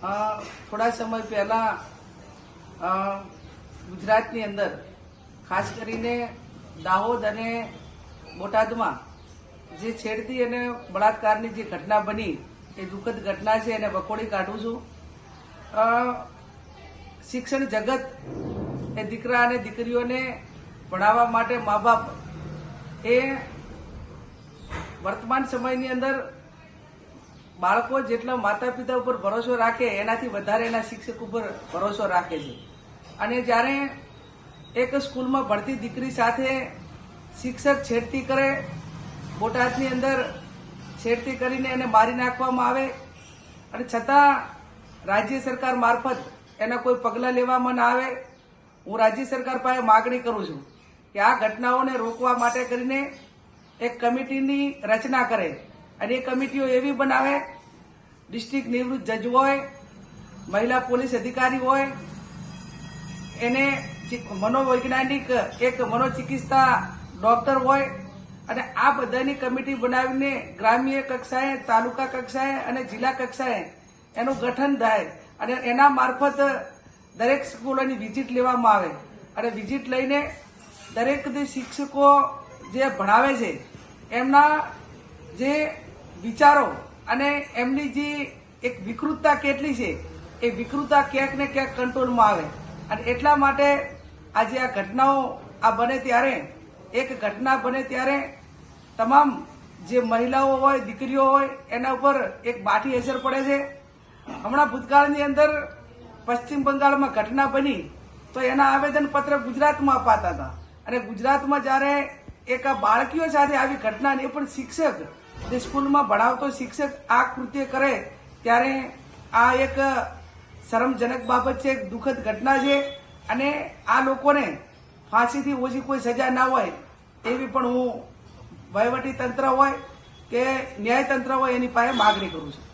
થોડા સમય પહેલા ગુજરાતની અંદર, ખાસ કરીને દાહોદ અને બોટાદમાં જે છેડતી અને બળાત્કારની જે ઘટના બની, એ દુઃખદ ઘટના છે, એને વખોડી કાઢું છું. શિક્ષણ જગત એ દીકરા અને દીકરીઓને ભણાવવા માટે મા બાપ એ વર્તમાન સમયની અંદર બાળકો જેટલા માતા પિતા ઉપર ભરોસો રાખે, એનાથી વધારે એના શિક્ષક ઉપર ભરોસો રાખે છે. અને જ્યારે એક સ્કૂલમાં ભણતી દીકરી સાથે શિક્ષક છેડતી કરે, બોટાદની અંદર છેડતી કરીને એને મારી નાખવામાં આવે, અને છતાં રાજ્ય સરકાર મારફત એના કોઈ પગલાં લેવામાં ના આવે, હું રાજ્ય સરકાર પાસે માગણી કરું છું કે આ ઘટનાઓને રોકવા માટે કરીને એક કમિટીની રચના કરે. અને એ કમિટીઓ એવી બનાવે, ડિસ્ટ્રિક્ટ નિવૃત્ત જજ હોય, મહિલા પોલીસ અધિકારી હોય, એને મનોવૈજ્ઞાનિક, એક મનોચિકિત્સા ડોક્ટર હોય, અને આ બધાની કમિટી બનાવીને ગ્રામ્ય કક્ષાએ, તાલુકા કક્ષાએ અને જિલ્લા કક્ષાએ એનું ગઠન થાય અને એના મારફત દરેક સ્કૂલોની વિઝિટ લેવામાં આવે. અને વિઝિટ લઈને દરેક શિક્ષકો જે ભણાવે છે, એમના જે વિચારો અને એમની જે એક વિકૃતતા કેટલી છે, એ વિકૃતતા ક્યાંક ને ક્યાંક કંટ્રોલમાં આવે. અને એટલા માટે આજે આ ઘટનાઓ આ બને ત્યારે, એક ઘટના બને ત્યારે તમામ જે મહિલાઓ હોય, દીકરીઓ હોય, એના ઉપર એક બાઠી અસર પડે છે. હમણાં ભૂતકાળની અંદર પશ્ચિમ બંગાળમાં ઘટના બની તો એના આવેદનપત્ર ગુજરાતમાં અપાતા હતા. અને ગુજરાતમાં જ્યારે એક આ બાળકીઓ સાથે આવી ઘટના ને પણ શિક્ષક જે સ્કૂલમાં ભણાવતો શિક્ષક આ કૃત્ય કરે, ત્યારે આ એક શરમજનક બાબત છે, એક દુઃખદ ઘટના છે અને આ લોકોને ફાંસીથી ઓછી કોઈ સજા ના હોય એવી પણ હું વહીવટી તંત્ર હોય કે ન્યાયતંત્ર હોય એની પાસે માગણી કરું છું.